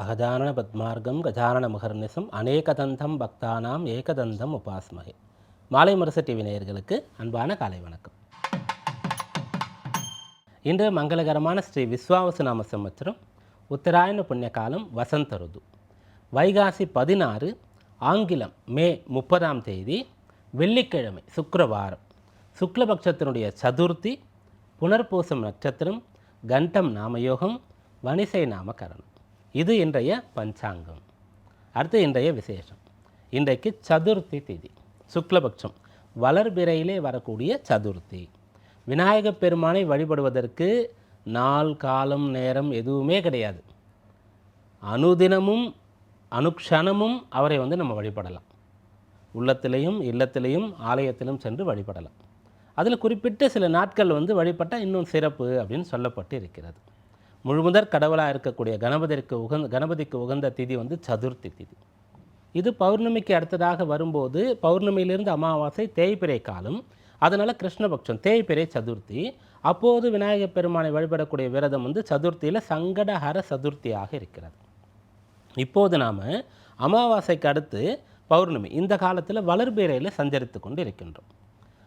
அகஜானன பத்மார்க்கம் கஜானன முகர்நிசம் அநேகதந்தம் பக்தானாம் ஏகதந்தம் உபாஸ்மகே. மாலை முரசு டிவி நேயர்களுக்கு அன்பான காலை வணக்கம். இன்று மங்களகரமான ஸ்ரீ விஸ்வாவசு நாம உத்தராயண புண்ணிய காலம் வசந்த ருது. வைகாசி பதினாறு ஆங்கிலம் மே முப்பதாம் தேதி வெள்ளிக்கிழமை சுக்கரவாரம். சுக்லபக்ஷத்தினுடைய சதுர்த்தி புனர்பூசம் நட்சத்திரம் கண்டம் நாமயோகம் வணிசை நாமகரணம் இது இன்றைய பஞ்சாங்கம். அடுத்து இன்றைய விசேஷம். இன்றைக்கு சதுர்த்தி திதி. சுக்லபக்ஷம் வளர்பிறையிலே வரக்கூடிய சதுர்த்தி. விநாயகப் பெருமானை வழிபடுவதற்கு நாள் காலம் நேரம் எதுவுமே கிடையாது. அனுதினமும் அனுக்ஷணமும் அவரை வந்து நம்ம வழிபடலாம். உள்ளத்திலையும் இல்லத்திலையும் ஆலயத்திலும் சென்று வழிபடலாம். அதில் குறிப்பிட்ட சில நாட்கள் வந்து வழிபட்டால் இன்னும் சிறப்பு அப்படின்னு சொல்லப்பட்டு இருக்கிறது. முழுமுதற் கடவுளாக இருக்கக்கூடிய கணபதிக்கு உகந்த கணபதிக்கு உகந்த திதி வந்து சதுர்த்தி திதி. இது பௌர்ணமிக்கு அடுத்ததாக வரும்போது பௌர்ணமியிலிருந்து அமாவாசை தேய்பிரை காலம் அதனால் கிருஷ்ணபக்ஷம் தேய்பிறை சதுர்த்தி. அப்போது விநாயகப் பெருமானை வழிபடக்கூடிய விரதம் வந்து சதுர்த்தியில் சங்கடஹர சதுர்த்தியாக இருக்கிறது. இப்போது நாம் அமாவாசைக்கு அடுத்து பௌர்ணமி இந்த காலத்தில் வளர்பிறையில் சஞ்சரித்து கொண்டு இருக்கின்றோம்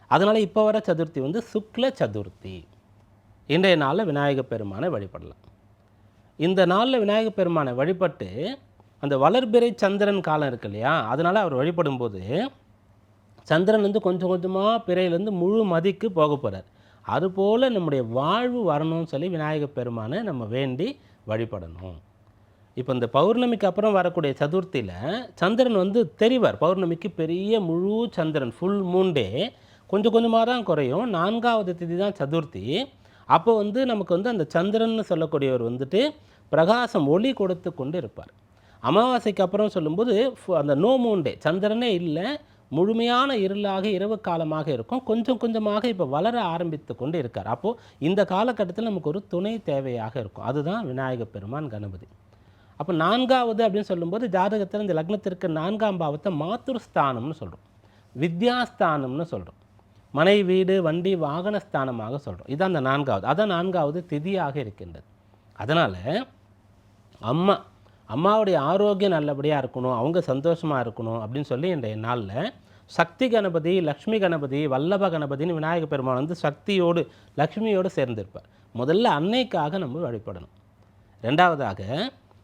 அதனால் இப்போ வர சதுர்த்தி வந்து சுக்ல சதுர்த்தி. இன்றைய நாளில் விநாயகப் பெருமானை வழிபடலாம். இந்த நாளில் விநாயகப் பெருமானை வழிபட்டு அந்த வளர்பிறை சந்திரன் காலம் இருக்கு இல்லையா? அதனால் அவர் வழிபடும்போது சந்திரன் வந்து கொஞ்சம் கொஞ்சமாக பிறையிலேருந்து முழு மதிக்கு போக போகிறார் அதுபோல் நம்முடைய வாழ்வு வரணும்னு சொல்லி விநாயகப் பெருமானை நம்ம வேண்டி வழிபடணும். இப்போ இந்த பௌர்ணமிக்கு அப்புறம் வரக்கூடிய சதுர்த்தியில் சந்திரன் வந்து தெரிவார். பௌர்ணமிக்கு பெரிய முழு சந்திரன் ஃபுல் மூண்டே கொஞ்சம் கொஞ்சமாக தான் குறையும். நான்காவது திதி தான் சதுர்த்தி. அப்போ வந்து நமக்கு வந்து அந்த சந்திரன் சொல்லக்கூடியவர் வந்துட்டு பிரகாசம் ஒளி கொடுத்து கொண்டு இருப்பார் அமாவாசைக்கு அப்புறம் சொல்லும்போது அந்த நோ மூண்டே சந்திரனே இல்லை முழுமையான இருளாக இரவு காலமாக இருக்கும் கொஞ்சம் கொஞ்சமாக இப்போ வளர ஆரம்பித்து கொண்டு இருக்கார் அப்போது இந்த காலகட்டத்தில் நமக்கு ஒரு துணை தேவையாக இருக்கும். அதுதான் விநாயக பெருமான் கணபதி. அப்போ நான்காவது அப்படின்னு சொல்லும்போது ஜாதகத்தில் இந்த லக்னத்திற்கு நான்காம் பாவத்தை மாத்துருஸ்தானம்னு சொல்கிறோம் வித்யாஸ்தானம்னு சொல்கிறோம் மனை வீடு வண்டி வாகன ஸ்தானமாக சொல்கிறோம் இதுதான் அந்த நான்காவது. அதான் நான்காவது திதியாக இருக்கின்றது. அதனால் அம்மா அம்மாவுடைய ஆரோக்கியம் நல்லபடியாக இருக்கணும் அவங்க சந்தோஷமாக இருக்கணும் அப்படின்னு சொல்லி இன்றைய நாளில் சக்தி கணபதி லக்ஷ்மி கணபதி வல்லப கணபதின்னு விநாயகப் பெருமான் வந்து சக்தியோடு லக்ஷ்மியோடு சேர்ந்திருப்பார். முதல்ல அன்னைக்காக நம்ம வழிபடணும். ரெண்டாவதாக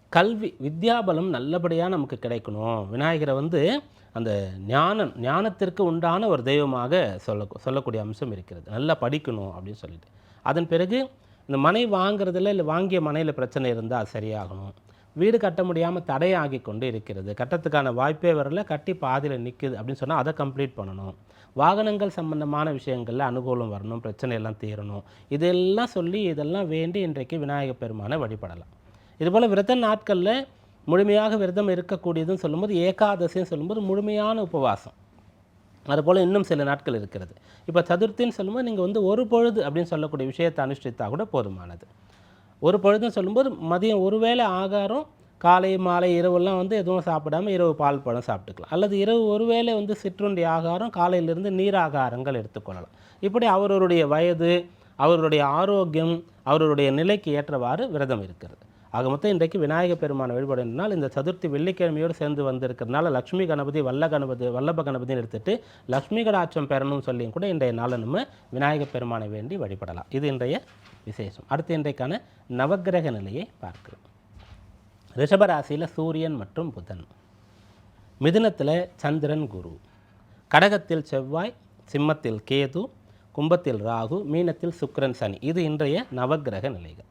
கல்வி வித்யாபலம் நல்லபடியாக நமக்கு கிடைக்கணும். விநாயகரை வந்து அந்த ஞானம் ஞானத்திற்கு உண்டான ஒரு தெய்வமாக சொல்ல சொல்லக்கூடிய அம்சம் இருக்கிறது. நல்லா படிக்கணும் அப்படின்னு சொல்லிட்டு. அதன் பிறகு இந்த மனை வாங்குறதுல இல்லை வாங்கிய மனையில் பிரச்சனை இருந்தால் அது சரியாகணும். வீடு கட்ட முடியாமல் தடையாகி கொண்டு இருக்கிறது. கட்டத்துக்கான வாய்ப்பே வரல கட்டி பாதியில் நிற்குது அப்படின்னு சொன்னால் அதை கம்ப்ளீட் பண்ணணும். வாகனங்கள் சம்பந்தமான விஷயங்களில் அனுகூலம் வரணும் பிரச்சனை எல்லாம் தீரணும். இதெல்லாம் சொல்லி இதெல்லாம் வேண்டி இன்றைக்கு விநாயகப் பெருமானை வழிபடலாம். இதுபோல் விரத நாட்களில் முழுமையாக விரதம் இருக்கக்கூடியதுன்னு சொல்லும்போது ஏகாதசின்னு சொல்லும்போது முழுமையான உபவாசம். அதுபோல் இன்னும் சில நாட்கள் இருக்கிறது. இப்போ சதுர்த்தின்னு சொல்லும்போது நீங்கள் வந்து ஒரு பொழுது அப்படின்னு சொல்லக்கூடிய விஷயத்தை அனுஷ்டித்தா கூட போதுமானது. ஒரு பொழுதுன்னு சொல்லும்போது மதியம் ஒரு வேளை ஆகாரம் காலை மாலை இரவுலாம் வந்து எதுவும் சாப்பிடாம இரவு பால் பழம் சாப்பிட்டுக்கலாம். அல்லது இரவு ஒரு வேளை வந்து சிற்றுண்டி ஆகாரம் காலையிலிருந்து நீர் ஆகாரங்கள் எடுத்துக்கொள்ளலாம். இப்படி அவரவருடைய வயது அவருடைய ஆரோக்கியம் அவருடைய நிலைக்கு ஏற்றவாறு விரதம் இருக்கிறது. ஆக மொத்தம் இன்றைக்கு விநாயகப் பெருமானை என்றால் இந்த சதுர்த்தி வெள்ளிக்கிழமையோடு சேர்ந்து வந்திருக்கிறதுனால லக்ஷ்மி கணபதி வல்ல கணபதி வல்லப கணபதினு எடுத்துட்டு லக்ஷ்மி கடாட்சம் பெறணும்னு சொல்லியும் கூட இன்றைய நாளை நம்ம விநாயகப் பெருமானை வேண்டி வழிபடலாம். இது இன்றைய விசேஷம். அடுத்து இன்றைக்கான நவக்கிரக நிலையை பார்க்கிறோம். ரிஷபராசியில் சூரியன் மற்றும் புதன். மிதுனத்தில் சந்திரன் குரு. கடகத்தில் செவ்வாய் சிம்மத்தில் கேது கும்பத்தில் ராகு மீனத்தில் சுக்கரன் சனி. இது இன்றைய நவக்கிரக நிலைகள்.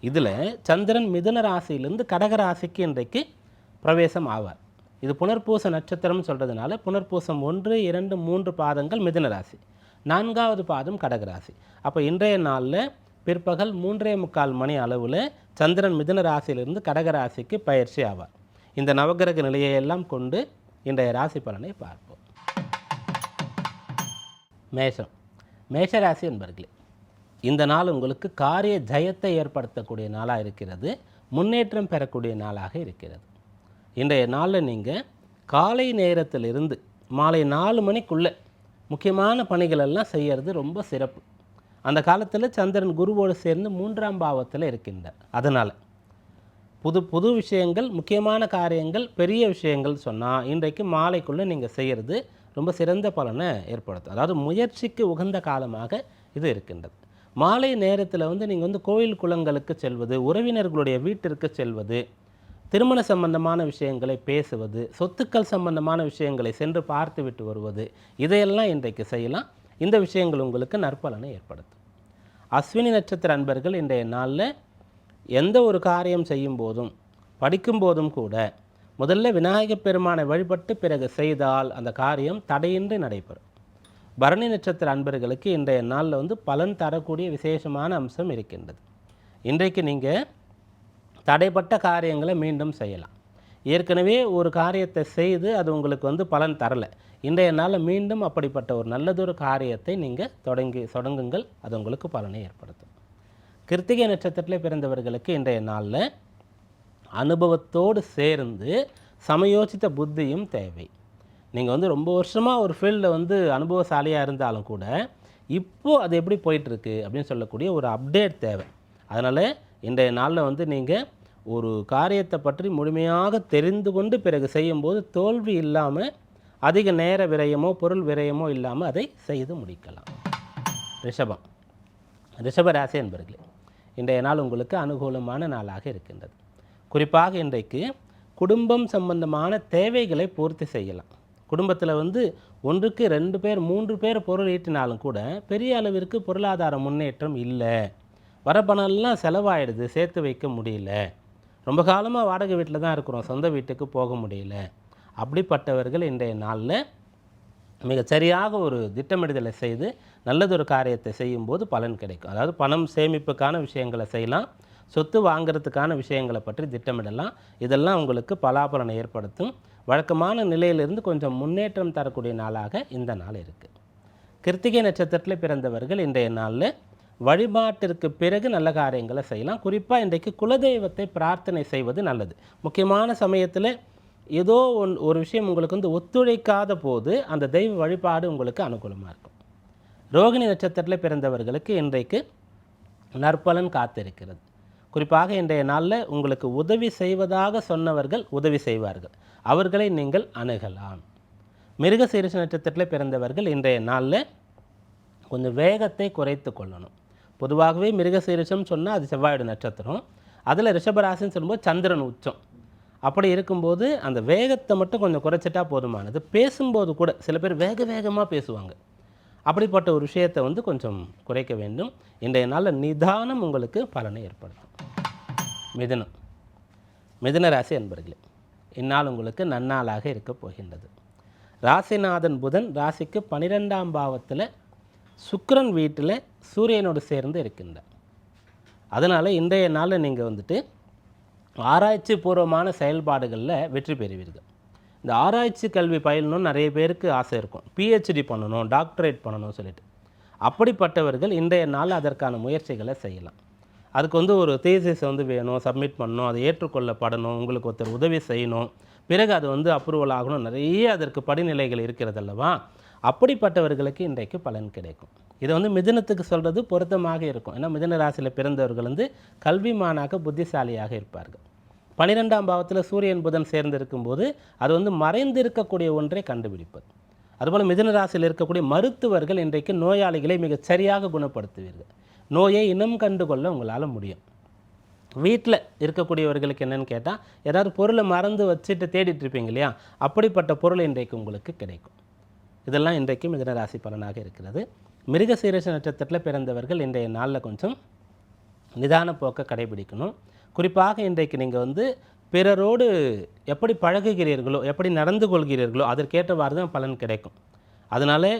இதில் சந்திரன் மிதுன ராசியிலிருந்து கடக ராசிக்கு இன்றைக்கு பிரவேசம் ஆவார். இது புனர்பூச நட்சத்திரம்னு சொல்கிறதுனால புனர்பூசம் ஒன்று இரண்டு மூன்று பாதங்கள் மிதுன ராசி. நான்காவது பாதம் கடகராசி அப்போ இன்றைய நாளில் பிற்பகல் மூன்றே முக்கால் மணி அளவில் சந்திரன் மிதுன ராசியிலிருந்து கடகராசிக்கு பயிற்சி ஆவார். இந்த நவகிரக நிலையெல்லாம் கொண்டு இன்றைய ராசி பலனை பார்ப்போம். மேஷம். மேஷராசி என்பர்களே இந்த நாள் உங்களுக்கு காரிய ஜெயத்தை ஏற்படுத்தக்கூடிய நாளாக இருக்கிறது முன்னேற்றம் பெறக்கூடிய நாளாக இருக்கிறது. இன்றைய நாளில் நீங்கள் காலை நேரத்திலிருந்து மாலை நாலு மணிக்குள்ளே முக்கியமான பணிகளெல்லாம் செய்கிறது ரொம்ப சிறப்பு. அந்த காலத்தில் சந்திரன் குருவோடு சேர்ந்து மூன்றாம் பாவத்தில் இருக்கின்றார். அதனால் புது புது விஷயங்கள் முக்கியமான காரியங்கள் பெரிய விஷயங்கள் சொன்னால் இன்றைக்கு மாலைக்குள்ளே நீங்கள் செய்கிறது ரொம்ப சிறந்த பலனை ஏற்படுத்தும். அதாவது முயற்சிக்கு உகந்த காலமாக இது இருக்கின்றது. மாலை நேரத்தில் வந்து நீங்கள் வந்து கோயில் குளங்களுக்கு செல்வது உறவினர்களுடைய வீட்டிற்கு செல்வது திருமண சம்பந்தமான விஷயங்களை பேசுவது சொத்துக்கள் சம்பந்தமான விஷயங்களை சென்று பார்த்து விட்டு வருவது இதையெல்லாம் இன்றைக்கு செய்யலாம். இந்த விஷயங்கள் உங்களுக்கு நற்பலனை ஏற்படுத்தும். அஸ்வினி நட்சத்திர அன்பர்கள் இன்றைய நாளில் எந்த ஒரு காரியம் செய்யும் போதும் படிக்கும் போதும் கூட முதல்ல விநாயகப் பெருமானை வழிபட்டு பிறகு செய்தால் அந்த காரியம் தடையின்றி நடைபெறும். பரணி நட்சத்திர அன்பர்களுக்கு இன்றைய நாளில் வந்து பலன் தரக்கூடிய விசேஷமான அம்சம் இருக்கின்றது. இன்றைக்கு நீங்கள் தடைப்பட்ட காரியங்களை மீண்டும் செய்யலாம். ஏற்கனவே ஒரு காரியத்தை செய்து அது உங்களுக்கு வந்து பலன் தரலை. இன்றைய நாளில் மீண்டும் அப்படிப்பட்ட ஒரு நல்லதொரு காரியத்தை நீங்கள் தொடங்கி தொடங்குங்கள். அது உங்களுக்கு பலனை ஏற்படுத்தும். கிருத்திகை நட்சத்திரத்தில் பிறந்தவர்களுக்கு இன்றைய நாளில் அனுபவத்தோடு சேர்ந்து சமயோசித்த புத்தியும் தேவை. நீங்கள் வந்து ரொம்ப வருஷமாக ஒரு ஃபீல்டில் வந்து அனுபவசாலியாக இருந்தாலும் கூட இப்போது அது எப்படி போயிட்டுருக்கு அப்படின்னு சொல்லக்கூடிய ஒரு அப்டேட் தேவை. அதனால் இன்றைய நாளில் வந்து நீங்கள் ஒரு காரியத்தை பற்றி முழுமையாக தெரிந்து கொண்டு பிறகு செய்யும்போது தோல்வி இல்லாமல் அதிக நேர விரயமோ பொருள் விரயமோ இல்லாமல் அதை செய்து முடிக்கலாம். ரிஷபம். ரிஷப ராசி என்பர்களே இன்றைய நாள் உங்களுக்கு அனுகூலமான நாளாக இருக்கின்றது. குறிப்பாக இன்றைக்கு குடும்பம் சம்பந்தமான தேவைகளை பூர்த்தி செய்யலாம். குடும்பத்தில் வந்து ஒன்றுக்கு ரெண்டு பேர் மூன்று பேர் பொருள் ஈட்டினாலும் கூட பெரிய அளவிற்கு பொருளாதார முன்னேற்றம் இல்லை. வர பணம்லாம் செலவாயிடுது சேர்த்து வைக்க முடியல. ரொம்ப காலமாக வாடகை வீட்டில் தான் இருக்கிறோம் சொந்த வீட்டுக்கு போக முடியல. அப்படிப்பட்டவர்கள் இன்றைய நாளில் மிக சரியாக ஒரு திட்டமிடுதலை செய்து நல்லதொரு காரியத்தை செய்யும்போது பலன் கிடைக்கும். அதாவது பணம் சேமிப்புக்கான விஷயங்களை செய்யலாம் சொத்து வாங்கிறதுக்கான விஷயங்களை பற்றி திட்டமிடலாம். இதெல்லாம் உங்களுக்கு பலாபலனை ஏற்படுத்தும். வழக்கமான நிலையிலிருந்து கொஞ்சம் முன்னேற்றம் தரக்கூடிய நாளாக இந்த நாள் இருக்குது கிருத்திகை நட்சத்திரத்தில் பிறந்தவர்கள் இன்றைய நாளில் வழிபாட்டிற்கு பிறகு நல்ல காரியங்களை செய்யலாம். குறிப்பாக இன்றைக்கு குலதெய்வத்தை பிரார்த்தனை செய்வது நல்லது. முக்கியமான சமயத்தில் ஏதோ ஒன் ஒரு விஷயம் உங்களுக்கு வந்து ஒத்துழைக்காத போது அந்த தெய்வ வழிபாடு உங்களுக்கு அனுகூலமாக இருக்கும். ரோகிணி நட்சத்திரத்தில் பிறந்தவர்களுக்கு இன்றைக்கு நற்பலன் காத்திருக்கிறது. குறிப்பாக இன்றைய நாளில் உங்களுக்கு உதவி செய்வதாக சொன்னவர்கள் உதவி செய்வார்கள். அவர்களை நீங்கள் அணுகலாம். மிருக மிருகசீரிஷ நட்சத்திரத்தில் பிறந்தவர்கள் இன்றைய நாளில் கொஞ்சம் வேகத்தை குறைத்து கொள்ளணும். பொதுவாகவே மிருக சீரிசம் சொன்னால் அது செவ்வாயுடு நட்சத்திரம். அதில் ரிஷபராசின்னு சொல்லும்போது சந்திரன் உச்சம். அப்படி இருக்கும்போது அந்த வேகத்தை மட்டும் கொஞ்சம் குறைச்சிட்டா போதுமானது. பேசும்போது கூட சில பேர் வேக வேகமாக பேசுவாங்க. அப்படிப்பட்ட ஒரு விஷயத்தை வந்து கொஞ்சம் குறைக்க வேண்டும். இன்றைய நாளில் நிதானம் உங்களுக்கு பலனை ஏற்படுத்தும். மிதுனம். மிதுன ராசி அன்பர்களே இந்நாள் உங்களுக்கு நன்னாளாக இருக்கப் போகின்றது. ராசிநாதன் புதன் ராசிக்கு பனிரெண்டாம் பாவத்தில் சுக்கரன் வீட்டில் சூரியனோடு சேர்ந்து இருக்கின்றார். அதனால் இன்றைய நாளில் நீங்கள் வந்துட்டு ஆராய்ச்சி பூர்வமான செயல்பாடுகளில் வெற்றி பெறுவீர்கள். இந்த ஆராய்ச்சி கல்வி பயிலணும்னு நிறைய பேருக்கு ஆசை இருக்கும். பிஹெச்டி பண்ணணும் டாக்டரேட் பண்ணணும் சொல்லிட்டு. அப்படிப்பட்டவர்கள் இன்றைய நாள் அதற்கான முயற்சிகளை செய்யலாம். அதுக்கு வந்து ஒரு தேசிஸ் வந்து வேணும் சப்மிட் பண்ணணும் அதை ஏற்றுக்கொள்ளப்படணும் உங்களுக்கு ஒருத்தர் உதவி செய்யணும். பிறகு அது வந்து அப்ரூவல் ஆகணும். நிறைய அதற்கு படிநிலைகள் இருக்கிறது அல்லவா? அப்படிப்பட்டவர்களுக்கு இன்றைக்கு பலன் கிடைக்கும். இதை வந்து மிதினத்துக்கு சொல்கிறது பொருத்தமாக இருக்கும். ஏன்னா மிதுன ராசியில் பிறந்தவர்கள் வந்து கல்விமானாக புத்திசாலியாக இருப்பார்கள். பன்னிரெண்டாம் பாவத்தில் சூரியன் புதன் சேர்ந்திருக்கும் போது அது வந்து மறைந்திருக்கக்கூடிய ஒன்றை கண்டுபிடிப்பது. அதுபோல் மிதுன ராசியில் இருக்கக்கூடிய மருத்துவர்கள் இன்றைக்கு நோயாளிகளை மிகச் சரியாக குணப்படுத்துவீர்கள். நோயை இனம் கண்டுகொள்ள உங்களால் முடியும். வீட்டில் இருக்கக்கூடியவர்களுக்கு என்னென்னு கேட்டால் ஏதாவது பொருளை மறந்து வச்சுட்டு தேடிட்டு இருப்பீங்க இல்லையா? அப்படிப்பட்ட பொருள் இன்றைக்கு உங்களுக்கு கிடைக்கும். இதெல்லாம் இன்றைக்கு மிதன ராசி பலனாக இருக்கிறது. மிருகசீரச நட்சத்திரத்தில் பிறந்தவர்கள் இன்றைய நாளில் கொஞ்சம் நிதான போக்கை கடைபிடிக்கணும். குறிப்பாக இன்றைக்கு நீங்கள் வந்து பிறரோடு எப்படி பழகுகிறீர்களோ எப்படி நடந்து கொள்கிறீர்களோ அதற்கேற்றவாறு தான் பலன் கிடைக்கும். அதனால்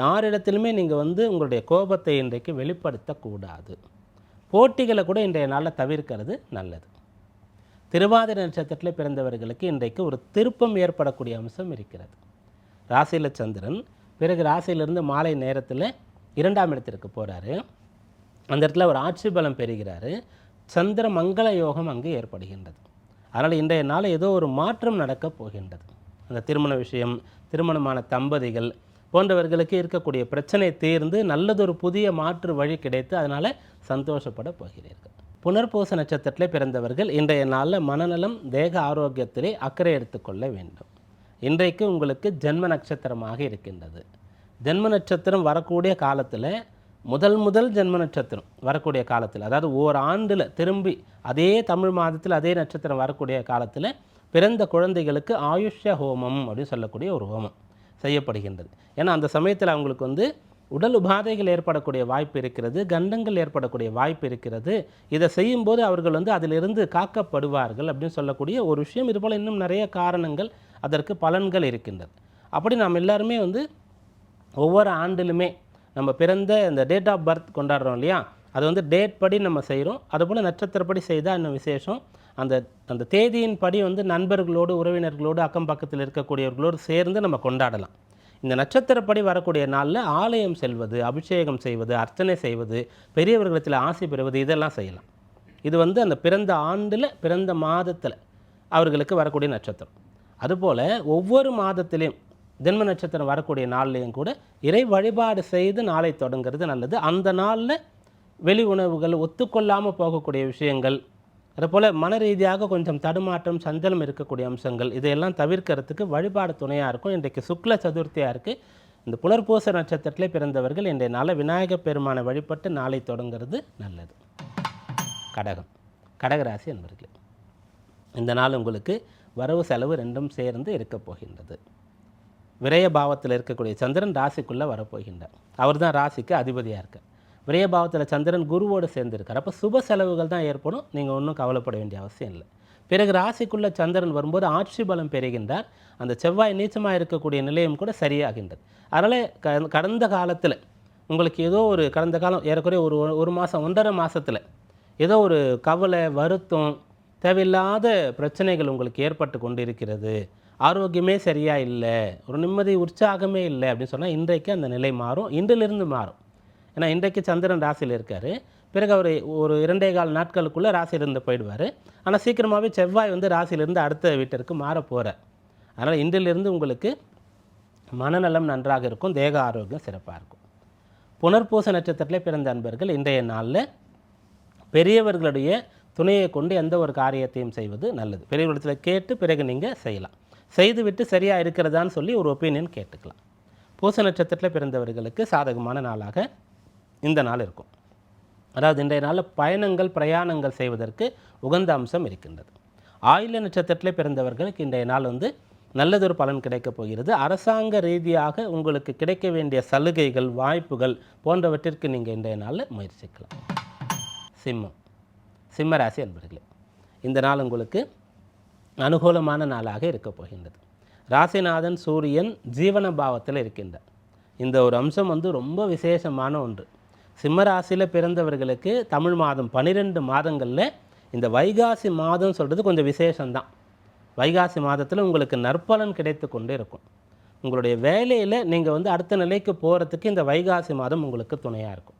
யாரிடத்திலுமே நீங்கள் வந்து உங்களுடைய கோபத்தை இன்றைக்கு வெளிப்படுத்தக்கூடாது. போட்டிகளை கூட இன்றைய நாளில் தவிர்க்கிறது நல்லது. திருவாதிரை நட்சத்திரத்தில் பிறந்தவர்களுக்கு இன்றைக்கு ஒரு திருப்பம் ஏற்படக்கூடிய அம்சம் இருக்கிறது. ராசியில் சந்திரன் பிறகு ராசியிலிருந்து மாலை நேரத்தில் இரண்டாம் இடத்திற்கு போகிறாரு அந்த இடத்துல ஒரு ஆட்சி பலம் பெறுகிறாரு. சந்திர மங்கள யோகம் அங்கு ஏற்படுகின்றது. அதனால் இன்றைய நாள் ஏதோ ஒரு மாற்றம் நடக்கப் போகின்றது. அந்த திருமண விஷயம் திருமணமான தம்பதிகள் போன்றவர்களுக்கு இருக்கக்கூடிய பிரச்சனை தீர்ந்து நல்லதொரு புதிய மாற்று வழி கிடைத்து அதனால் சந்தோஷப்பட போகிறீர்கள். புனர்பூச நட்சத்திரத்தில் பிறந்தவர்கள் இன்றைய நாளில் மனநலம் தேக ஆரோக்கியத்திலே அக்கறை எடுத்துக்கொள்ள வேண்டும். இன்றைக்கு உங்களுக்கு ஜென்ம நட்சத்திரமாக இருக்கின்றது. ஜென்ம நட்சத்திரம் வரக்கூடிய காலத்தில் முதல் முதல் ஜென்ம நட்சத்திரம் வரக்கூடிய காலத்தில் அதாவது ஓர் ஆண்டில் திரும்பி அதே தமிழ் மாதத்தில் அதே நட்சத்திரம் வரக்கூடிய காலத்தில் பிறந்த குழந்தைகளுக்கு ஆயுஷ்ய ஹோமம் அப்படின்னு சொல்லக்கூடிய ஒரு ஹோமம் செய்யப்படுகின்றது. ஏன்னா அந்த சமயத்தில் அவங்களுக்கு வந்து உடல் உபாதைகள் ஏற்படக்கூடிய வாய்ப்பு இருக்கிறது கண்டங்கள் ஏற்படக்கூடிய வாய்ப்பு இருக்கிறது. இதை செய்யும்போது அவர்கள் வந்து அதிலிருந்து காக்கப்படுவார்கள் அப்படின்னு சொல்லக்கூடிய ஒரு விஷயம். இதுபோல் இன்னும் நிறைய காரணங்கள் அதற்கு பலன்கள் இருக்கின்றது. அப்படி நாம் எல்லாருமே வந்து ஒவ்வொரு ஆண்டிலுமே நம்ம பிறந்த இந்த டேட் ஆஃப் பர்த் கொண்டாடுறோம் இல்லையா? அது வந்து டேட் படி நம்ம செய்கிறோம் அதுபோல் நட்சத்திரப்படி செய்தால் இன்னும் விசேஷம்? அந்த அந்த தேதியின் படி வந்து நண்பர்களோடு உறவினர்களோடு அக்கம் பக்கத்தில் இருக்கக்கூடியவர்களோடு சேர்ந்து நம்ம கொண்டாடலாம். இந்த நட்சத்திரப்படி வரக்கூடிய நாளில் ஆலயம் செல்வது அபிஷேகம் செய்வது அர்ச்சனை செய்வது பெரியவர்களிடத்தில் ஆசை பெறுவது இதெல்லாம் செய்யலாம். இது வந்து அந்த பிறந்த ஆண்டில் பிறந்த மாதத்தில் அவர்களுக்கு வரக்கூடிய நட்சத்திரம். அதுபோல் ஒவ்வொரு மாதத்திலையும் ஜென்ம நட்சத்திரம் வரக்கூடிய நாள்லேயும் கூட இறை வழிபாடு செய்து நாளை தொடங்குறது நல்லது. அந்த நாளில் வெளி உணவுகள் ஒத்துக்கொள்ளாமல் போகக்கூடிய விஷயங்கள் அதுபோல் மன ரீதியாக கொஞ்சம் தடுமாற்றம் சஞ்சலம் இருக்கக்கூடிய அம்சங்கள் இதையெல்லாம் தவிர்க்கிறதுக்கு வழிபாடு துணையாக இருக்கும். இன்றைக்கு சுக்ல சதுர்த்தியாக இருக்குது இந்த புனர்பூச நட்சத்திரத்திலே பிறந்தவர்கள் இன்றைய நாளில் விநாயகப் பெருமானை வழிபட்டு நாளை தொடங்குறது நல்லது. கடகம். கடகராசி என்பர்களே இந்த நாள் உங்களுக்கு வரவு செலவு ரெண்டும் சேர்ந்து இருக்கப் போகின்றது. விரயபாவத்தில் இருக்கக்கூடிய சந்திரன் ராசிக்குள்ளே வரப்போகின்றார். அவர் தான் ராசிக்கு அதிபதியாக இருக்கார். விரயபாவத்தில் சந்திரன் குருவோடு சேர்ந்திருக்கார். அப்போ சுப செலவுகள் தான் ஏற்படும். நீங்கள் ஒன்றும் கவலைப்பட வேண்டிய அவசியம் இல்லை. பிறகு ராசிக்குள்ளே சந்திரன் வரும்போது ஆட்சி பலம் பெறுகின்றார். அந்த செவ்வாய் நீச்சமாக இருக்கக்கூடிய நிலையம் கூட சரியாகின்றது. அதனால் க கடந்த காலத்தில் உங்களுக்கு ஏதோ ஒரு கடந்த காலம் ஏறக்குறைய ஒரு ஒரு மாதம் ஒன்றரை மாதத்தில் ஏதோ ஒரு கவலை வருத்தம் தேவையில்லாத பிரச்சனைகள் உங்களுக்கு ஏற்பட்டு கொண்டு இருக்கிறது ஆரோக்கியமே சரியாக இல்லை ஒரு நிம்மதி உற்சாகமே இல்லை அப்படின்னு சொன்னால் இன்றைக்கு அந்த நிலை மாறும் இன்றிலிருந்து மாறும். ஏன்னா இன்றைக்கு சந்திரன் ராசியில் இருக்கார். பிறகு அவர் ஒரு இரண்டே கால் நாட்களுக்குள்ளே ராசியிலிருந்து போயிடுவார். ஆனால் சீக்கிரமாகவே செவ்வாய் வந்து ராசியிலிருந்து அடுத்த வீட்டிற்கு மாற போகிறார் அதனால் இன்றிலிருந்து உங்களுக்கு மனநலம் நன்றாக இருக்கும் தேக ஆரோக்கியம் சிறப்பாக இருக்கும். புனர்பூச நட்சத்திரத்திலே பிறந்த அன்பர்கள் இன்றைய நாளில் பெரியவர்களுடைய துணையை கொண்டு எந்த ஒரு காரியத்தையும் செய்வது நல்லது. பெரியவர்களிடத்தில் கேட்டு பிறகு நீங்கள் செய்யலாம். செய்துவிட்டு சரியாக இருக்கிறதான்னு சொல்லி ஒரு ஒப்பீனியன் கேட்டுக்கலாம். பூச நட்சத்திரத்தில் பிறந்தவர்களுக்கு சாதகமான நாளாக இந்த நாள் இருக்கும். அதாவது இன்றைய நாளில் பயணங்கள் பிரயாணங்கள் செய்வதற்கு உகந்த அம்சம் இருக்கின்றது. ஆயுள நட்சத்திரத்தில் பிறந்தவர்களுக்கு இன்றைய நாள் வந்து நல்லதொரு பலன் கிடைக்கப் போகிறது. அரசாங்க ரீதியாக உங்களுக்கு கிடைக்க வேண்டிய சலுகைகள் வாய்ப்புகள் போன்றவற்றிற்கு நீங்கள் இன்றைய நாளில் முயற்சிக்கலாம். சிம்மம். சிம்ம ராசி அன்பர்களே இந்த நாள் உங்களுக்கு அனுகூலமான நாளாக இருக்கப் போகின்றது. ராசிநாதன் சூரியன் ஜீவன பாவத்தில் இருக்கின்றார். இந்த ஒரு அம்சம் வந்து ரொம்ப விசேஷமான ஒன்று. சிம்மராசியில் பிறந்தவர்களுக்கு தமிழ் மாதம் பன்னிரெண்டு மாதங்களில் இந்த வைகாசி மாதம் சொல்கிறது கொஞ்சம் விசேஷம்தான். வைகாசி மாதத்தில் உங்களுக்கு நற்பலன் கிடைத்து கொண்டே இருக்கும். உங்களுடைய வேலையில் நீங்கள் வந்து அடுத்த நிலைக்கு போகிறதுக்கு இந்த வைகாசி மாதம் உங்களுக்கு துணையாக இருக்கும்.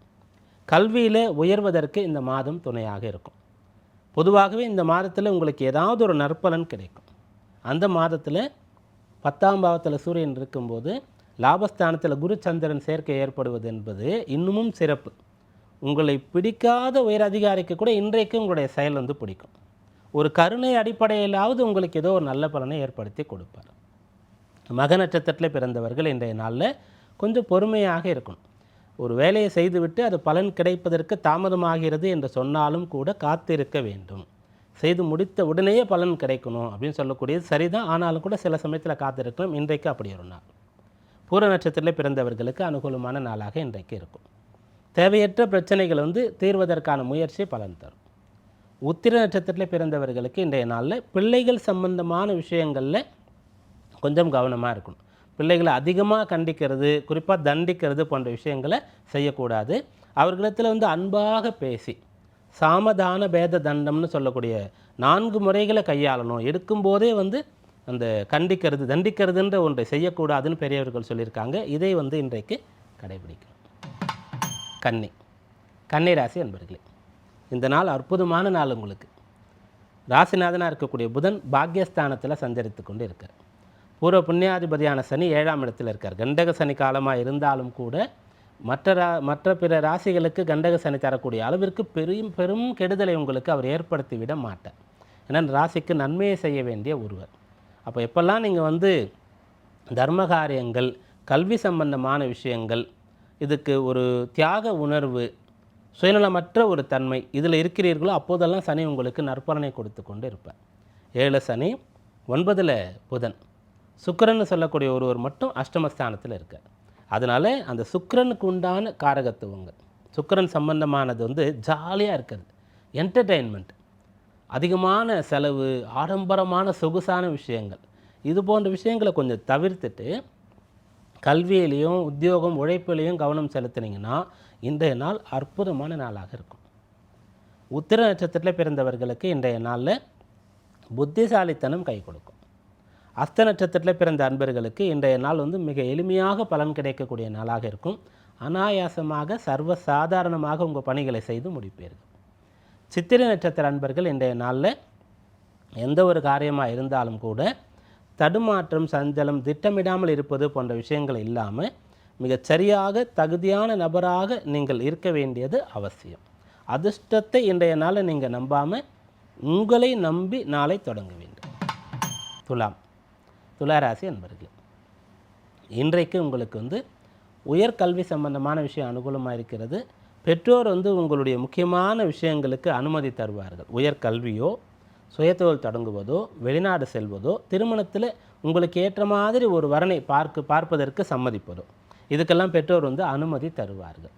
கல்வியில் உயர்வதற்கு இந்த மாதம் துணையாக இருக்கும். பொதுவாகவே இந்த மாதத்தில் உங்களுக்கு ஏதாவது ஒரு நற்பலன் கிடைக்கும். அந்த மாதத்தில் பத்தாம் பாவத்தில் சூரியன் இருக்கும்போது லாபஸ்தானத்தில் குரு சந்திரன் சேர்க்கை ஏற்படுவது என்பது இன்னமும் சிறப்பு. உங்களை பிடிக்காத உயர் அதிகாரிக்கு கூட இன்றைக்கு உங்களுடைய செயல் வந்து பிடிக்கும். ஒரு கருணை அடிப்படையிலாவது உங்களுக்கு ஏதோ ஒரு நல்ல பலனை ஏற்படுத்தி கொடுப்பார். மக நட்சத்திரத்தில் பிறந்தவர்கள் இன்றைய நாளில் கொஞ்சம் பொறுமையாக இருக்கணும். ஒரு வேலையை செய்துவிட்டு அது பலன் கிடைப்பதற்கு தாமதமாகிறது என்று சொன்னாலும் கூட காத்திருக்க வேண்டும். செய்து முடித்த உடனேயே பலன் கிடைக்கணும் அப்படின்னு சொல்லக்கூடியது சரிதான். ஆனாலும் கூட சில சமயத்தில் காத்திருக்கணும். இன்றைக்கு அப்படி ஒரு நாள். பூர நட்சத்திரத்தில் பிறந்தவர்களுக்கு அனுகூலமான நாளாக இன்றைக்கு இருக்கும். தேவையற்ற பிரச்சனைகள் வந்து தீர்வதற்கான முயற்சி பலன் தரும். உத்திர நட்சத்திரத்தில் பிறந்தவர்களுக்கு இன்றைய நாளில் பிள்ளைகள் சம்பந்தமான விஷயங்களில் கொஞ்சம் கவனமாக இருக்கணும். பிள்ளைகளை அதிகமாக கண்டிக்கிறது குறிப்பாக தண்டிக்கிறது போன்ற விஷயங்களை செய்யக்கூடாது. அவர்களிடத்தில் வந்து அன்பாக பேசி சாமதான பேத தண்டம்னு சொல்லக்கூடிய நான்கு முறைகளை கையாளணும். எடுக்கும்போதே வந்து அந்த கண்டிக்கிறது தண்டிக்கிறதுன்ற ஒன்றை செய்யக்கூடாதுன்னு பெரியவர்கள் சொல்லியிருக்காங்க. இதை வந்து இன்றைக்கு கடைபிடிக்கணும் கன்னி கன்னி ராசி என்பர்களே இந்த நாள் அற்புதமான நாள் உங்களுக்கு. ராசிநாதனாக இருக்கக்கூடிய புதன் பாக்யஸ்தானத்தில் சஞ்சரித்து கொண்டு இருக்கார் பூர்வ புண்ணியாதிபதியான சனி ஏழாம் இடத்தில் இருக்கார். கண்டக சனி காலமாக இருந்தாலும் கூட மற்ற ரா மற்ற பிற ராசிகளுக்கு கண்டக சனி தரக்கூடிய அளவிற்கு பெரும் பெரும் கெடுதலை உங்களுக்கு அவர் ஏற்படுத்தி விட மாட்டார். ஏன்னா ராசிக்கு நன்மையை செய்ய வேண்டிய ஒருவர். அப்போ எப்பெல்லாம் நீங்கள் வந்து தர்ம காரியங்கள் கல்வி சம்பந்தமான விஷயங்கள் இதுக்கு ஒரு தியாக உணர்வு சுயநலமற்ற ஒரு தன்மை இதில் இருக்கிறீர்களோ அப்போதெல்லாம் சனி உங்களுக்கு நற்பலனை கொடுத்து கொண்டு இருப்பார். ஏழு சனி ஒன்பதில் புதன். சுக்கிரன்னு சொல்லக்கூடிய ஒருவர் மட்டும் அஷ்டமஸ்தானத்தில் இருக்கார். அதனால் அந்த சுக்கரனுக்கு உண்டான காரகத்துவங்கள் சுக்கிரன் சம்பந்தமானது வந்து ஜாலியாக இருக்கிறது. என்டர்டெயின்மெண்ட் அதிகமான செலவு ஆடம்பரமான சொகுசான விஷயங்கள். இது போன்ற விஷயங்களை கொஞ்சம் தவிர்த்துட்டு கல்வியிலையும் உத்தியோகம் உழைப்பிலையும் கவனம் செலுத்தினீங்கன்னா இன்றைய நாள் அற்புதமான நாளாக இருக்கும். உத்திர நட்சத்திரத்தில் பிறந்தவர்களுக்கு இன்றைய நாளில் புத்திசாலித்தனம் கை கொடுக்கும். அஸ்த நட்சத்திரத்தில் பிறந்த அன்பர்களுக்கு இன்றைய நாள் வந்து மிக எளிமையாக பலன் கிடைக்கக்கூடிய நாளாக இருக்கும். அனாயாசமாக சர்வ சாதாரணமாக உங்கள் பணிகளை செய்து முடிப்பீர்கள். சித்திரை நட்சத்திர அன்பர்கள் இன்றைய நாளில் எந்த ஒரு காரியமாக இருந்தாலும் கூட தடுமாற்றம் சஞ்சலம் திட்டமிடாமல் இருப்பது போன்ற விஷயங்கள் இல்லாமல் மிகச் சரியாக தகுதியான நபராக நீங்கள் இருக்க வேண்டியது அவசியம். அதிர்ஷ்டத்தை இன்றைய நாளை நீங்கள் நம்பாமல் உங்களை நம்பி நாளை தொடங்க வேண்டும். துலாம். துளாராசி அன்பர்கள் இன்றைக்கு உங்களுக்கு வந்து உயர்கல்வி சம்பந்தமான விஷயம் அனுகூலமாக இருக்கிறது. பெற்றோர் வந்து உங்களுடைய முக்கியமான விஷயங்களுக்கு அனுமதி தருவார்கள். உயர்கல்வியோ சுயத்தொழில் தொடங்குவதோ வெளிநாடு செல்வதோ திருமணத்தில் உங்களுக்கு ஏற்ற மாதிரி ஒரு வரனை பார்க்க பார்ப்பதற்கு சம்மதிப்பதோ இதுக்கெல்லாம் பெற்றோர் வந்து அனுமதி தருவார்கள்.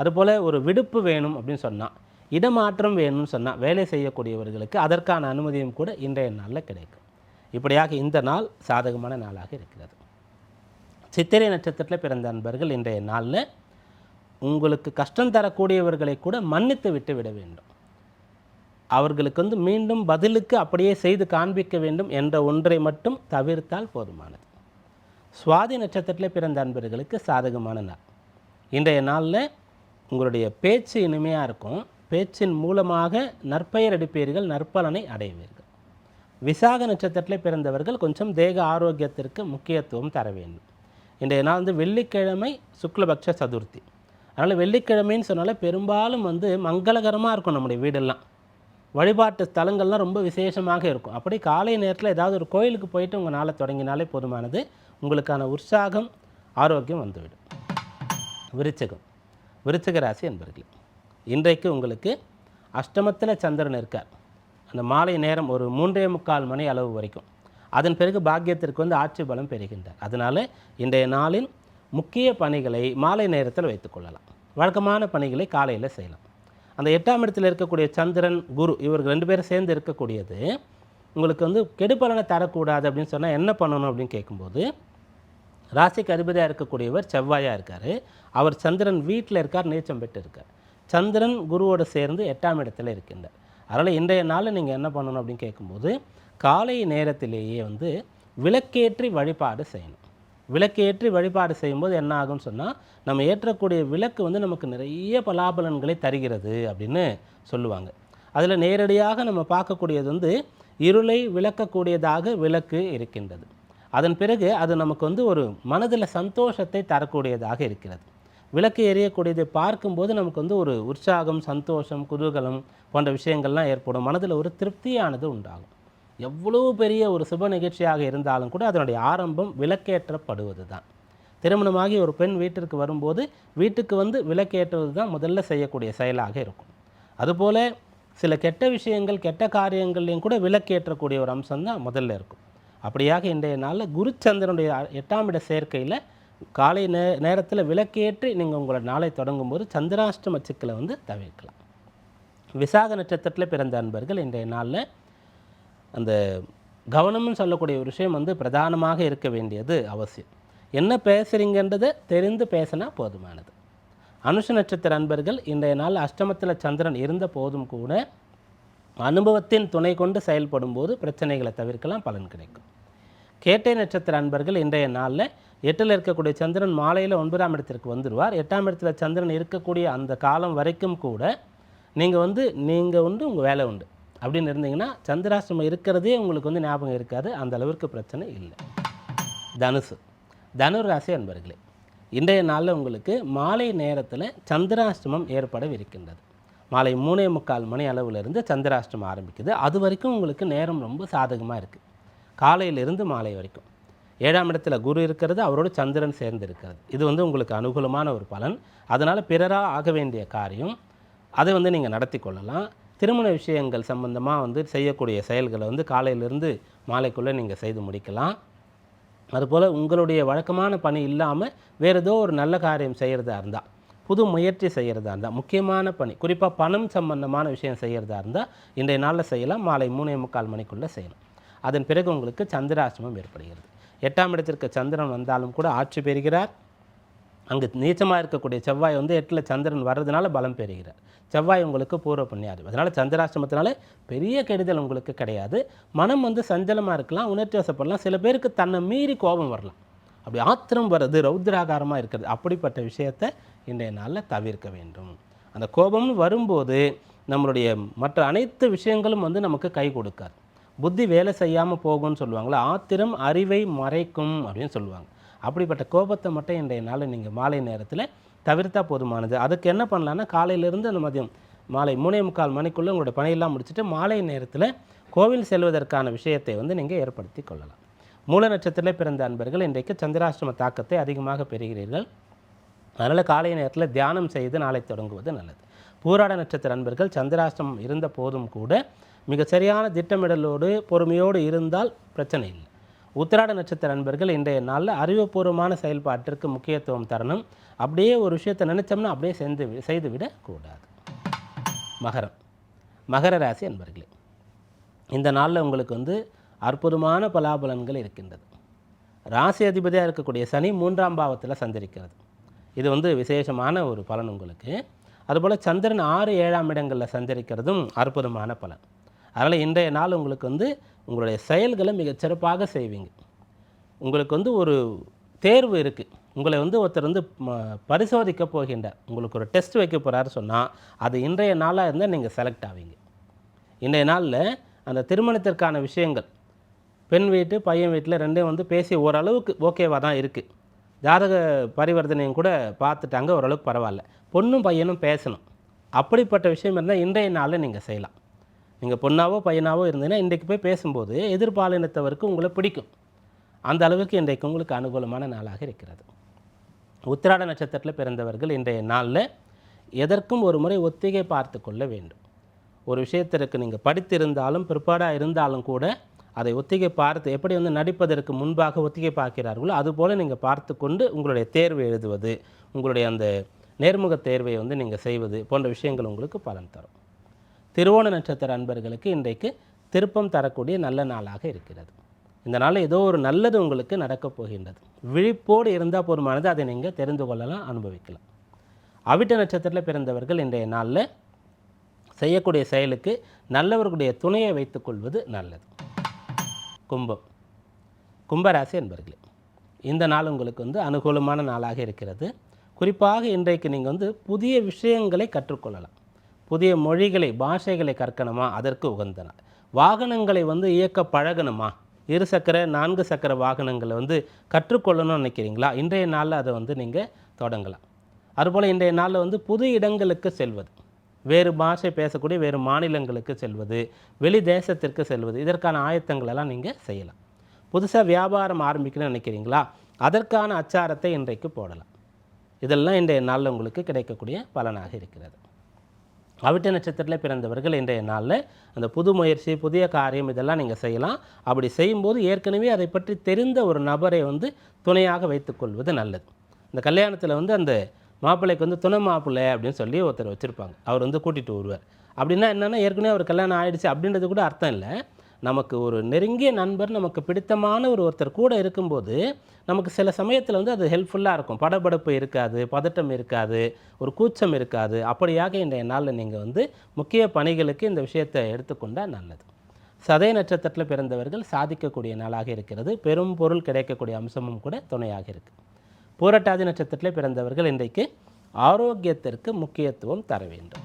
அதுபோல் ஒரு விடுப்பு வேணும் அப்படின்னு சொன்னால் இடமாற்றம் வேணும்னு சொன்னால் வேலை செய்யக்கூடியவர்களுக்கு அதற்கான அனுமதியும் கூட இன்றைய நாளில் கிடைக்கும். இப்படியாக இந்த நாள் சாதகமான நாளாக இருக்கிறது. சித்திரை நட்சத்திரத்தில் பிறந்த அன்பர்கள் இன்றைய நாளில் உங்களுக்கு கஷ்டம் தரக்கூடியவர்களை கூட மன்னித்து விட்டு விட வேண்டும். அவர்களுக்கு வந்து மீண்டும் பதிலுக்கு அப்படியே செய்து காண்பிக்க வேண்டும் என்ற ஒன்றை மட்டும் தவிர்த்தால் போதுமானது. சுவாதி நட்சத்திரத்தில் பிறந்த அன்பர்களுக்கு சாதகமான நாள். இன்றைய நாளில் உங்களுடைய பேச்சு இனிமையாக இருக்கும். பேச்சின் மூலமாக நற்பெயர் எடுப்பீர்கள் நற்பலனை அடைவீர்கள். விசாக நட்சத்திரத்தில் பிறந்தவர்கள் கொஞ்சம் தேக ஆரோக்கியத்திற்கு முக்கியத்துவம் தர வேண்டும். இன்றைய நாள் வந்து வெள்ளிக்கிழமை சுக்லபக்ஷ சதுர்த்தி. அதனால் வெள்ளிக்கிழமைன்னு சொன்னாலே பெரும்பாலும் வந்து மங்களகரமாக இருக்கும் நம்முடைய வீடெல்லாம். வழிபாட்டு ஸ்தலங்கள்லாம் ரொம்ப விசேஷமாக இருக்கும். அப்படி காலை நேரத்தில் ஏதாவது ஒரு கோயிலுக்கு போயிட்டு உங்கள் நாளை தொடங்கினாலே போதுமானது. உங்களுக்கான உற்சாகம் ஆரோக்கியம் வந்துவிடும். விருச்சகம். விருச்சக ராசி என்பர்களே இன்றைக்கு உங்களுக்கு அஷ்டமத்தில் சந்திரன் இருக்கார். அந்த மாலை நேரம் ஒரு மூன்றே முக்கால் மணி அளவு வரைக்கும். அதன் பிறகு பாக்கியத்திற்கு வந்து ஆட்சி பலம் பெறுகின்றார். அதனால் இன்றைய நாளின் முக்கிய பணிகளை மாலை நேரத்தில் வைத்துக்கொள்ளலாம் வழக்கமான பணிகளை காலையில் செய்யலாம். அந்த எட்டாம் இடத்தில் இருக்கக்கூடிய சந்திரன் குரு இவர்கள் ரெண்டு பேரும் சேர்ந்து இருக்கக்கூடியது உங்களுக்கு வந்து கெடுபலனை தரக்கூடாது அப்படின்னு சொன்னால் என்ன பண்ணணும் அப்படின்னு கேட்கும்போது ராசிக்கு அதிபதியாக இருக்கக்கூடியவர் செவ்வாயாக இருக்கார். அவர் சந்திரன் வீட்டில் இருக்கார் நீச்சம் பெற்று இருக்கார். சந்திரன் குருவோடு சேர்ந்து எட்டாம் இடத்துல இருக்கின்றார். அதனால் இன்றைய நாளில் நீங்கள் என்ன பண்ணணும் அப்படின்னு கேட்கும்போது காலை நேரத்திலேயே வந்து விளக்கேற்றி வழிபாடு செய்யணும். விளக்கேற்றி வழிபாடு செய்யும்போது என்ன ஆகும்னு சொன்னால் நம்ம ஏற்றக்கூடிய விளக்கு வந்து நமக்கு நிறைய பலாபலன்களை தருகிறது அப்படின்னு சொல்லுவாங்க. அதில் நேரடியாக நம்ம பார்க்கக்கூடியது வந்து இருளை விளக்கக்கூடியதாக விளக்கு இருக்கின்றது. அதன் பிறகு அது நமக்கு வந்து ஒரு மனதில் சந்தோஷத்தை தரக்கூடியதாக இருக்கிறது. விளக்கு எரியக்கூடியதை பார்க்கும்போது நமக்கு வந்து ஒரு உற்சாகம் சந்தோஷம் குதூகலம் போன்ற விஷயங்கள்லாம் ஏற்படும். மனதில் ஒரு திருப்தியானது உண்டாகும். எவ்வளோ பெரிய ஒரு சுப நிகழ்ச்சியாக இருந்தாலும் கூட அதனுடைய ஆரம்பம் விளக்கேற்றப்படுவது தான். திருமணமாகி ஒரு பெண் வீட்டிற்கு வரும்போது வீட்டுக்கு வந்து விளக்கேற்றுவது தான் முதல்ல செய்யக்கூடிய செயலாக இருக்கும். அதுபோல் சில கெட்ட விஷயங்கள் கெட்ட காரியங்கள்லையும் கூட விளக்கேற்றக்கூடிய ஒரு அம்சம் தான் முதல்ல இருக்கும். அப்படியாக இன்றைய நாளில் குருச்சந்திரனுடைய எட்டாம் இட சேர்க்கையில் காலை நே நேரத்தில் விளக்கேற்றி நீங்கள் உங்களை நாளை தொடங்கும்போது சந்திராஷ்டம சிக்கலை வந்து தவிர்க்கலாம். விசாக நட்சத்திரத்தில் பிறந்த அன்பர்கள் இன்றைய நாளில் அந்த கவனம்னு சொல்லக்கூடிய ஒரு விஷயம் வந்து பிரதானமாக இருக்க வேண்டியது அவசியம். என்ன பேசுகிறீங்கன்றதை தெரிந்து பேசினா போதுமானது. அனுஷ நட்சத்திர அன்பர்கள் இன்றைய நாள் அஷ்டமத்தில் சந்திரன் இருந்த போதும் கூட அனுபவத்தின் துணை கொண்டு செயல்படும் போது பிரச்சனைகளை தவிர்க்கலாம் பலன் கிடைக்கும். கேட்டை நட்சத்திர அன்பர்கள் இன்றைய நாளில் எட்டில் இருக்கக்கூடிய சந்திரன் மாலையில் ஒன்பதாம் இடத்திற்கு வந்துடுவார் எட்டாம் இடத்துல சந்திரன் இருக்கக்கூடிய அந்த காலம் வரைக்கும் கூட நீங்கள் வந்து நீங்கள் உண்டு உங்கள் வேலை உண்டு. அப்படின்னு இருந்தீங்கன்னா சந்திராஷ்டமம் இருக்கிறதே உங்களுக்கு வந்து ஞாபகம் இருக்காது. அந்த அளவிற்கு பிரச்சனை இல்லை. தனுசு. தனுர் ராசி அன்பர்களே இன்றைய நாளில் உங்களுக்கு மாலை நேரத்தில் சந்திராஷ்டமம் ஏற்படவிருக்கின்றது. மாலை மூணே முக்கால் மணி அளவிலிருந்து சந்திராஷ்டமம் ஆரம்பிக்குது. அது வரைக்கும் உங்களுக்கு நேரம் ரொம்ப சாதகமாக இருக்குது காலையிலிருந்து மாலை வரைக்கும். ஏழாம் இடத்துல குரு இருக்கிறது அவரோட சந்திரன் சேர்ந்து இருக்கிறது இது வந்து உங்களுக்கு அனுகூலமான ஒரு பலன். அதனால் பிறராக ஆக வேண்டிய காரியம் அதை வந்து நீங்கள் நடத்தி கொள்ளலாம். திருமண விஷயங்கள் சம்பந்தமாக வந்து செய்யக்கூடிய செயல்களை வந்து காலையிலிருந்து மாலைக்குள்ளே நீங்கள் செய்து முடிக்கலாம். அதுபோல் உங்களுடைய வழக்கமான பணி இல்லாமல் வேறு ஏதோ ஒரு நல்ல காரியம் செய்கிறதா இருந்தால் புது முயற்சி செய்கிறதா இருந்தால் முக்கியமான பணி குறிப்பாக பணம் சம்பந்தமான விஷயம் செய்கிறதா இருந்தால் இன்றைய நாளில் செய்யலாம். மாலை மூணே முக்கால் மணிக்குள்ளே செய்யணும் அதன் பிறகு உங்களுக்கு சந்திராசிரமம் ஏற்படுகிறது. எட்டாம் இடத்திற்கு சந்திரன் வந்தாலும் கூட ஆட்சி பெறுகிறார். அங்கு நீச்சமாக இருக்கக்கூடிய செவ்வாய் வந்து எட்டில் சந்திரன் வர்றதுனால பலம் பெறுகிறார். செவ்வாய் உங்களுக்கு பூர்வ புண்ணியாதி. அதனால் சந்திராஷ்டமத்தினால பெரிய கெடுதல் உங்களுக்கு கிடையாது. மனம் வந்து சஞ்சலமாக இருக்கலாம் உணர்ச்சி வசப்படலாம். சில பேருக்கு தன்னை மீறி கோபம் வரலாம். அப்படி ஆத்திரம் வர்றது ரௌத்ராகாரமாக இருக்கிறது அப்படிப்பட்ட விஷயத்தை இன்றைய நாளில் தவிர்க்க வேண்டும். அந்த கோபம்னு வரும்போது நம்மளுடைய மற்ற அனைத்து விஷயங்களும் வந்து நமக்கு கை கொடுக்காது. புத்தி வேலை செய்யாமல் போகும்னு சொல்லுவாங்களா ஆத்திரம் அறிவை மறைக்கும் அப்படின்னு சொல்லுவாங்க. அப்படிப்பட்ட கோபத்தை மட்டும் இன்றைய நாளில் நீங்கள் மாலை நேரத்தில் தவிர்த்தா போதுமானது. அதுக்கு என்ன பண்ணலான்னா காலையிலேருந்து அந்த மதியம் மாலை மூணே முக்கால் மணிக்குள்ளே உங்களோட பணியெல்லாம் முடிச்சுட்டு மாலை நேரத்தில் கோவில் செல்வதற்கான விஷயத்தை வந்து நீங்கள் ஏற்படுத்தி கொள்ளலாம். மூல நட்சத்திரத்தில் பிறந்த அன்பர்கள் இன்றைக்கு சந்திராஷ்டம தாக்கத்தை அதிகமாக பெறுகிறீர்கள். அதனால் காலை நேரத்தில் தியானம் செய்து நாளை தொடங்குவது நல்லது. பூராட நட்சத்திர அன்பர்கள் சந்திராஷ்டமம் இருந்த போதும் கூட மிக சரியான திட்டமிடலோடு பொறுமையோடு இருந்தால் பிரச்சனை இல்லை. உத்திராட நட்சத்திர அன்பர்கள் இன்றைய நாளில் அறிவுபூர்வமான செயல்பாட்டிற்கு முக்கியத்துவம் தரணும். அப்படியே ஒரு விஷயத்தை நினைச்சோம்னா அப்படியே செஞ்சு வி- செய்து மகரம். மகர ராசி நண்பர்களே இந்த நாளில் உங்களுக்கு வந்து அற்புதமான பலாபலன்கள் இருக்கின்றது. ராசி அதிபதியாக இருக்கக்கூடிய சனி மூன்றாம் பாவத்தில் சந்திரிக்கிறது இது வந்து விசேஷமான ஒரு பலன் உங்களுக்கு. அதுபோல் சந்திரன் ஆறு ஏழாம் இடங்களில் சந்திரிக்கிறதும் அற்புதமான பலன். அதனால் இன்றைய நாள் உங்களுக்கு வந்து உங்களுடைய செயல்களை மிகச்சிறப்பாக செய்வீங்க. உங்களுக்கு வந்து ஒரு தேர்வு இருக்குது உங்களை வந்து ஒருத்தர் வந்து பரிசோதிக்க போகின்றார். உங்களுக்கு ஒரு டெஸ்ட் வைக்க போகிறாரு சொன்னால் அது இன்றைய நாளாக இருந்தால் நீங்கள் செலக்ட் ஆவீங்க. இன்றைய நாளில் அந்த திருமணத்திற்கான விஷயங்கள் பெண் வீட்டு பையன் வீட்டில் ரெண்டையும் வந்து பேசி ஓரளவுக்கு ஓகேவாக தான் இருக்குது ஜாதக பரிவர்த்தனையும் கூட பார்த்துட்டாங்க ஓரளவுக்கு பரவாயில்ல. பொண்ணும் பையனும் பேசணும். அப்படிப்பட்ட விஷயம் இருந்தால் இன்றைய நாளில் நீங்கள் செய்யலாம். நீங்கள் பொண்ணாவோ பையனாவோ இருந்தீங்கன்னா இன்றைக்கு போய் பேசும்போது எதிர்பாலினத்தவருக்கு உங்களை பிடிக்கும். அந்த அளவுக்கு இன்றைக்கு உங்களுக்கு அனுகூலமான நாளாக இருக்கிறது. உத்திராட நட்சத்திரத்தில் பிறந்தவர்கள் இன்றைய நாளில் எதற்கும் ஒரு முறை ஒத்திகை பார்த்து கொள்ள வேண்டும். ஒரு விஷயத்திற்கு நீங்கள் படித்திருந்தாலும் பிற்பாடாக இருந்தாலும் கூட அதை ஒத்திகை பார்த்து எப்படி வந்து நடிப்பதற்கு முன்பாக ஒத்திகை பார்க்கிறார்களோ அதுபோல் நீங்கள் பார்த்து கொண்டு உங்களுடைய தேர்வு எழுதுவது உங்களுடைய அந்த நேர்முக தேர்வை வந்து நீங்கள் செய்வது போன்ற விஷயங்கள் உங்களுக்கு பலன் தரும். திருவோண நட்சத்திர அன்பர்களுக்கு இன்றைக்கு திருப்பம் தரக்கூடிய நல்ல நாளாக இருக்கிறது. இந்த நாளில் ஏதோ ஒரு நல்லது உங்களுக்கு நடக்கப் போகின்றது. விழிப்போடு இருந்தால் போதுமானது அதை நீங்கள் தெரிந்து கொள்ளலாம் அனுபவிக்கலாம். அவிட்ட நட்சத்திரத்தில் பிறந்தவர்கள் இன்றைய நாளில் செய்யக்கூடிய செயலுக்கு நல்லவர்களுடைய துணையை வைத்துக்கொள்வது நல்லது. கும்பம். கும்பராசி என்பர்களே இந்த நாள் உங்களுக்கு வந்து அனுகூலமான நாளாக இருக்கிறது. குறிப்பாக இன்றைக்கு நீங்கள் வந்து புதிய விஷயங்களை கற்றுக்கொள்ளலாம். புதிய மொழிகளை பாஷைகளை கற்கணுமா? அதற்கு உகந்தன. வாகனங்களை வந்து இயக்க பழகணுமா? இரு சக்கர நான்கு சக்கர வாகனங்களை வந்து கற்றுக்கொள்ளணும்னு நினைக்கிறீங்களா? இன்றைய நாளில் அதை வந்து நீங்கள் தொடங்கலாம். அதுபோல் இன்றைய நாளில் வந்து புது இடங்களுக்கு செல்வது. வேறு பாஷை பேசக்கூடிய வேறு மாநிலங்களுக்கு செல்வது. வெளி தேசத்திற்கு செல்வது. இதற்கான ஆயத்தங்களெல்லாம் நீங்கள் செய்யலாம். புதுசாக வியாபாரம் ஆரம்பிக்கணும்னு நினைக்கிறீங்களா? அதற்கான அச்சாரத்தை இன்றைக்கு போடலாம். இதெல்லாம் இன்றைய நாளில் உங்களுக்கு கிடைக்கக்கூடிய பலனாக இருக்கிறது. அவிட்ட நட்சத்திரத்தில் பிறந்தவர்கள் இன்றைய நாளில். அந்த புது முயற்சி புதிய காரியம் இதெல்லாம் நீங்கள் செய்யலாம். அப்படி செய்யும்போது ஏற்கனவே அதை பற்றி தெரிந்த ஒரு நபரை வந்து துணையாக வைத்துக்கொள்வது நல்லது. இந்த கல்யாணத்தில் வந்து அந்த மாப்பிள்ளைக்கு வந்து துணை மாப்பிள்ளை அப்படின்னு சொல்லி ஒருத்தர் வச்சுருப்பாங்க. அவர் வந்து கூட்டிகிட்டு வருவார். அப்படின்னா என்னென்னா ஏற்கனவே அவர் கல்யாணம் ஆகிடுச்சு அப்படின்றது கூட அர்த்தம் இல்லை. நமக்கு ஒரு நெருங்கிய நண்பர் நமக்கு பிடித்தமான ஒரு ஒருத்தர் கூட இருக்கும்போது நமக்கு சில சமயத்தில் வந்து அது ஹெல்ப்ஃபுல்லாக இருக்கும். படபடப்பு இருக்காது பதட்டம் இருக்காது ஒரு கூச்சம் இருக்காது. அப்படியாக இன்றைய நாளில் நீங்கள் வந்து முக்கிய பணிகளுக்கு இந்த விஷயத்தை எடுத்துக்கொண்டால் நல்லது. சதய நட்சத்திரத்தில் பிறந்தவர்கள் சாதிக்கக்கூடிய நாளாக இருக்கிறது. பெரும் பொருள் கிடைக்கக்கூடிய அம்சமும் கூட துணையாக இருக்குது பூரட்டாதி நட்சத்திரத்தில் பிறந்தவர்கள் இன்றைக்கு ஆரோக்கியத்திற்கு முக்கியத்துவம் தர வேண்டும்.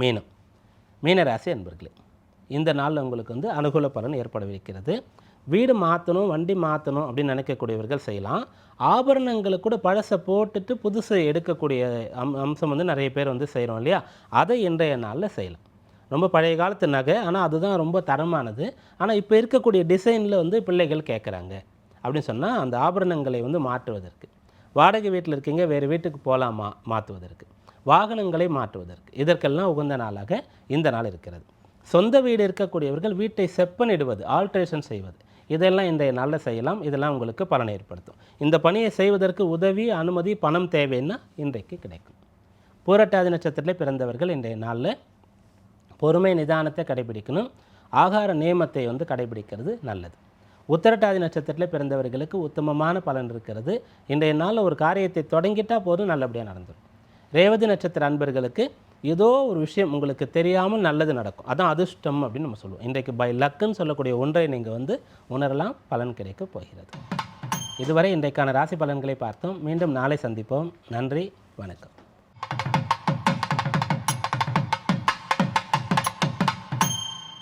மீனம். மீனராசி அன்பர்களே இந்த நாளில் உங்களுக்கு வந்து அனுகூல பலன் ஏற்படவிருக்கிறது. வீடு மாற்றணும் வண்டி மாற்றணும் அப்படின்னு நினைக்கக்கூடியவர்கள் செய்யலாம். ஆபரணங்களை கூட பழசை போட்டுட்டு புதுசு எடுக்கக்கூடிய அம் அம்சம் வந்து நிறைய பேர் வந்து செய்கிறோம் இல்லையா? அதை இன்றைய நாளில் செய்யலாம். ரொம்ப பழைய காலத்து நகை ஆனால் அதுதான் ரொம்ப தரமானது. ஆனால் இப்போ இருக்கக்கூடிய டிசைனில் வந்து பிள்ளைகள் கேட்குறாங்க அப்படின்னு சொன்னால் அந்த ஆபரணங்களை வந்து மாற்றுவதற்கு. வாடகை வீட்டில் இருக்கீங்க வேறு வீட்டுக்கு போகலாமா மாற்றுவதற்கு. வாகனங்களை மாற்றுவதற்கு. இதற்கெல்லாம் உகந்த நாளாக இந்த நாள் இருக்கிறது. சொந்த வீடு இருக்கக்கூடியவர்கள் வீட்டை செப்பனிடுவது ஆல்ட்ரேஷன் செய்வது. இதெல்லாம் இன்றைய நாளில் செய்யலாம். இதெல்லாம் உங்களுக்கு பலன் ஏற்படுத்தும். இந்த பணியை செய்வதற்கு உதவி அனுமதி பணம் தேவைன்னா இன்றைக்கு கிடைக்கும். பூரட்டாதி நட்சத்திரத்தில் பிறந்தவர்கள் இன்றைய நாளில் பொறுமை நிதானத்தை கடைபிடிக்கணும். ஆகார நியமத்தை வந்து கடைபிடிக்கிறது நல்லது. உத்தரட்டாதி நட்சத்திரத்தில் பிறந்தவர்களுக்கு உத்தமமான பலன் இருக்கிறது. இன்றைய நாளில் ஒரு காரியத்தை தொடங்கிட்டால் போதும் நல்லபடியாக நடந்துடும் ரேவதி நட்சத்திர அன்பர்களுக்கு ஏதோ ஒரு விஷயம் உங்களுக்கு தெரியாமல் நல்லது நடக்கும். அதான் அதிர்ஷ்டம் அப்படின்னு நம்ம சொல்லுவோம். இன்றைக்கு பை லக்குன்னு சொல்லக்கூடிய ஒன்றை நீங்கள் வந்து உணரலாம். பலன் கிடைக்கப் போகிறது. இதுவரை இன்றைக்கான ராசி பலன்களை பார்த்தோம். மீண்டும் நாளை சந்திப்போம். நன்றி. வணக்கம்.